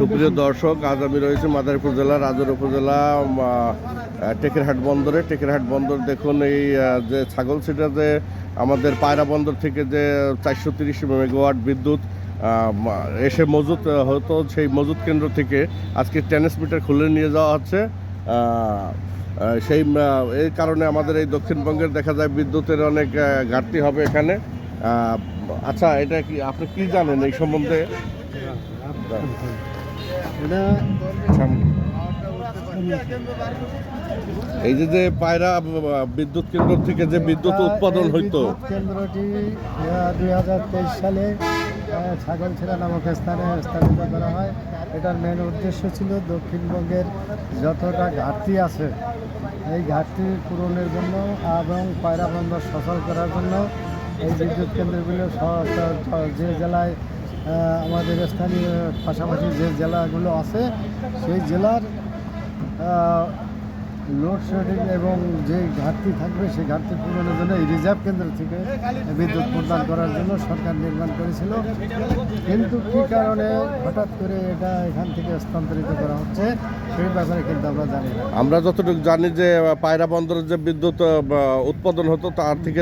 সুপ্রিয় দর্শক, আজ আমি রয়েছে মাদারীপুর জেলা, রাজর উপজেলা টেকেরহাট বন্দরে। টেকেরহাট বন্দর দেখুন, এই যে ছাগল সেটা যে আমাদের পায়রা বন্দর থেকে যে চারশো তিরিশ মেগাওয়াট বিদ্যুৎ এসে মজুত হতো, সেই মজুত কেন্দ্র থেকে আজকে ট্রান্সমিটার খুলে নিয়ে যাওয়া হচ্ছে। সেই এই কারণে আমাদের এই দক্ষিণবঙ্গের দেখা যায় বিদ্যুতের অনেক ঘাটতি হবে এখানে। আচ্ছা এটা কি আপনি কি জানেন এই সম্বন্ধে? এই যে যে পায়রা বিদ্যুৎ কেন্দ্র থেকে যে বিদ্যুৎ উৎপাদন হইতো। কেন্দ্রটি দুই হাজার তেইশ সালে ছাগলছিড়া নামক স্থানে স্থাপিত করা হয়। এটার মেন উদ্দেশ্য ছিল দক্ষিণবঙ্গের যতটা ঘাটতি আছে এই ঘাটতি পূরণের জন্য এবং পায়রা বন্দর সচল করার জন্য এই বিদ্যুৎ কেন্দ্রগুলো যে জেলায় আমাদের স্থানীয় পাশাপাশি যে জেলাগুলো আছে সেই জেলার লোডশেডিং এবং যে ঘাটতি থাকবে সেই ঘাটতি পূরণের জন্য এই রিজার্ভ কেন্দ্র থেকে বিদ্যুৎ প্রদান করার জন্য সরকার নির্মাণ করেছিল। কিন্তু কী কারণে হঠাৎ করে এটা এখান থেকে স্থানান্তরিত করা হচ্ছে, সেই ব্যাপারে কিন্তু আমরা জানি না। আমরা যতটুকু জানি যে, পায়রা বন্দরের যে বিদ্যুৎ উৎপাদন হতো, তার থেকে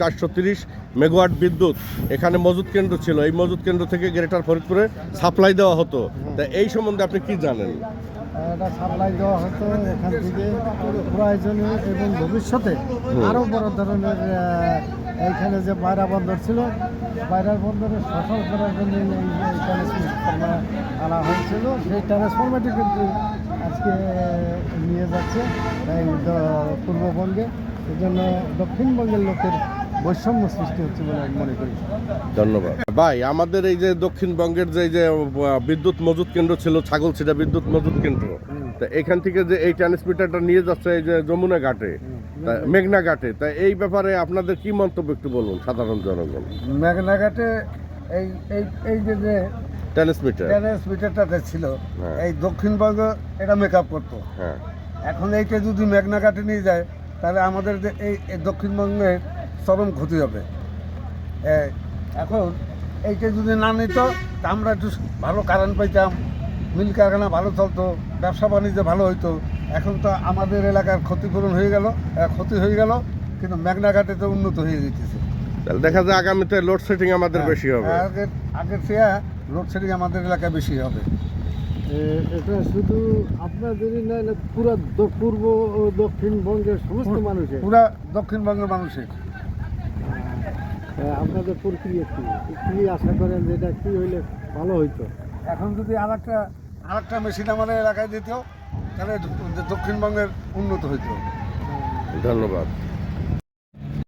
চারশো তিরিশ মেগাওয়াট বিদ্যুৎ এখানে মজুদ কেন্দ্র ছিল। এই মজুদ কেন্দ্র থেকে গ্রেটার ফরিদপুরে সাপ্লাই দেওয়া হতো। তা এই সম্বন্ধে আপনি কি জানেন? এটা সাপ্লাই দেওয়া হতো এখান থেকে। প্রয়োজনীয় এবং ভবিষ্যতে আরও বড় ধরনের এইখানে যে পায়রা বন্দর ছিল পায়রা বন্দরে সফল করার জন্য এই ট্রান্সফর্মার আনা হয়েছিল। সেই ট্রান্সফর্মারটি কিন্তু আজকে নিয়ে যাচ্ছে পূর্ববঙ্গে। এই জন্য দক্ষিণবঙ্গের লোকের বৈষম্য সৃষ্টি হচ্ছে বলে আমি মনে করি। ধন্যবাদ। ভাই আমাদের এই যে দক্ষিণবঙ্গের যে এই যে বিদ্যুৎ মজুদ কেন্দ্র ছিল ছাগলছিটা বিদ্যুৎ মজুদ কেন্দ্র তা এখান থেকে যে এই ট্রান্সমিটারটা নিয়ে যাচ্ছে এই যে যমুনা ঘাটে তা মেঘনা ঘাটে তা এই ব্যাপারে আপনাদের কি মন্তব্য একটু বলুন সাধারণ জনগণ? মেঘনাঘাটে এই এই এই যে যে ট্রান্সমিটার ট্রান্সমিটারটা ছিল হ্যাঁ। এই দক্ষিণবঙ্গ এটা মেকআপ করতো। হ্যাঁ। এখন এইটা যদি মেঘনাঘাটে নিয়ে যায় তাহলে আমাদের যে এই এই দক্ষিণবঙ্গের চরম ক্ষতি হবে। এ, এখন এইটা যদি না নিত তা আমরা একটু ভালো কারেন্ট পাইতাম মিল কারখানা ভালো চলতো ব্যবসা বাণিজ্য ভালো হইতো। এখন তো আমাদের এলাকার ক্ষতিপূরণ হয়ে গেল ক্ষতি হয়ে গেল কিন্তু মেঘনাঘাটে তো উন্নত হয়ে যেতেছে তাহলে দেখা যায় আগামীতে লোডশেডিং আমাদের বেশি হবে। আগের আগের চেয়ে লোডশেডিং আমাদের এলাকায় বেশি হবে। এটা শুধু আপনাদেরই নয় না পুরো পূর্ব ও দক্ষিণবঙ্গের সমস্ত মানুষের। পুরা দক্ষিণবঙ্গের মানুষের। হ্যাঁ, আপনাদের প্রক্রিয়া কি? কি আশা করেন যে এটা কি হইলে ভালো হইতো? এখন যদি আর একটা আর একটা মেশিন আমাদের এলাকায় দিত তাহলে দক্ষিণবঙ্গের উন্নত হইতো। ধন্যবাদ।